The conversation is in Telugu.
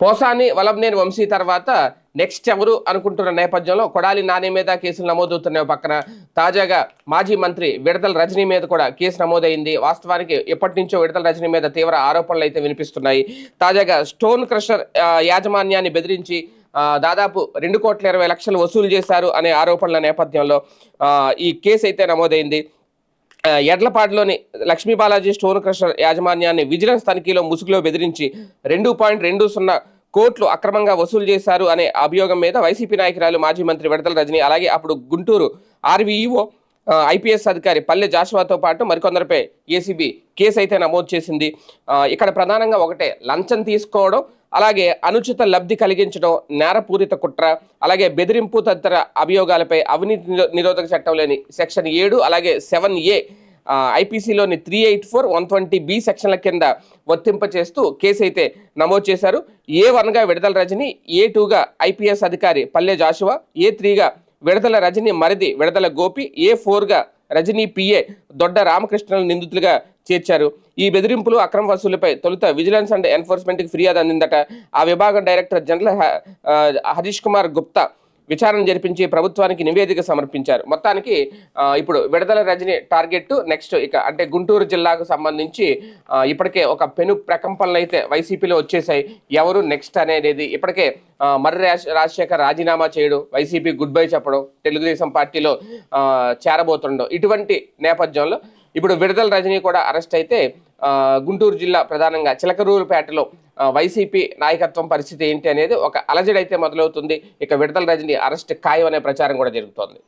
పోసాని వలంనేని వంశీ తర్వాత నెక్స్ట్ ఎవరు అనుకుంటున్న నేపథ్యంలో కొడాలి నాని మీద కేసులు నమోదవుతున్నాయి పక్కన. తాజాగా మాజీ మంత్రి విడతల రజనీ మీద కూడా కేసు నమోదైంది. వాస్తవానికి ఎప్పటి నుంచో విడతల రజనీ మీద తీవ్ర ఆరోపణలు అయితే వినిపిస్తున్నాయి. తాజాగా స్టోన్ క్రషర్ యాజమాన్యాన్ని బెదిరించి దాదాపు రెండు కోట్ల ఇరవై లక్షలు వసూలు చేశారు అనే ఆరోపణల నేపథ్యంలో ఈ కేసు అయితే నమోదైంది. ఎడ్లపాడులోని లక్ష్మీ బాలాజీ స్టోన్ క్రషర్ యాజమాన్యాన్ని విజిలెన్స్ తనిఖీలో ముసుగులో బెదిరించి రెండు పాయింట్ రెండు సున్నా కోట్లు అక్రమంగా వసూలు చేశారు అనే అభియోగం మీద వైసీపీ నాయకురాలు మాజీ మంత్రి విడతల రజని అలాగే అప్పుడు గుంటూరు ఆర్వీఈఓ ఐపీఎస్ అధికారి పల్లె జాషువాతో పాటు మరికొందరిపై ఏసీబీ కేసు అయితే నమోదు చేసింది. ఇక్కడ ప్రధానంగా ఒకటే లంచం తీసుకోవడం అలాగే అనుచిత లబ్ధి కలిగించడం నేరపూరిత కుట్ర అలాగే బెదిరింపు తదితర అభియోగాలపై అవినీతి నిరోధక నిరోధక చట్టంలోని సెక్షన్ ఏడు అలాగే seven A ఐపీసీలోని three eight four one twenty B సెక్షన్ల కింద వర్తింప చేస్తూ కేసు అయితే నమోదు చేశారు. ఏ వన్గా విడుదల రజని ఏ టూగా ఐపీఎస్ అధికారి పల్లె జాషువా ఏ త్రీగా విడుదల రజని మరిది విడుదల గోపి ఏ ఫోర్గా రజనీ పిఏ దొడ్డ రామకృష్ణను నిందితులుగా చేర్చారు. ఈ బెదిరింపులు అక్రమ వసూలుపై తొలుత విజిలెన్స్ అండ్ ఎన్ఫోర్స్మెంట్కి ఫిర్యాదు అందిందట. ఆ విభాగం డైరెక్టర్ జనరల్ హ- హరీష్ కుమార్ గుప్తా విచారణ జరిపించి ప్రభుత్వానికి నివేదిక సమర్పించారు. మొత్తానికి ఇప్పుడు విడుదల రజని టార్గెట్ నెక్స్ట్ ఇక అంటే గుంటూరు జిల్లాకు సంబంధించి ఇప్పటికే ఒక పెను ప్రకంపనలు అయితే వైసీపీలో వచ్చేసాయి ఎవరు నెక్స్ట్ అనేది ఇప్పటికే మర్రి రాజ- రాజశేఖర్ రాజీనామా చేయడం. వైసీపీ గుడ్ బై చెప్పడం తెలుగుదేశం పార్టీలో చేరబోతుండడం ఇటువంటి నేపథ్యంలో ఇప్పుడు విడుదల రజనీ కూడా అరెస్ట్ అయితే గుంటూరు జిల్లా ప్రధానంగా చిలకరూరుపేటలో వైసీపీ నాయకత్వం పరిస్థితి ఏంటి అనేది ఒక అలజడి అయితే మొదలవుతుంది. ఇక విడతల రజని అరెస్ట్ ఖాయం అనే ప్రచారం కూడా జరుగుతోంది.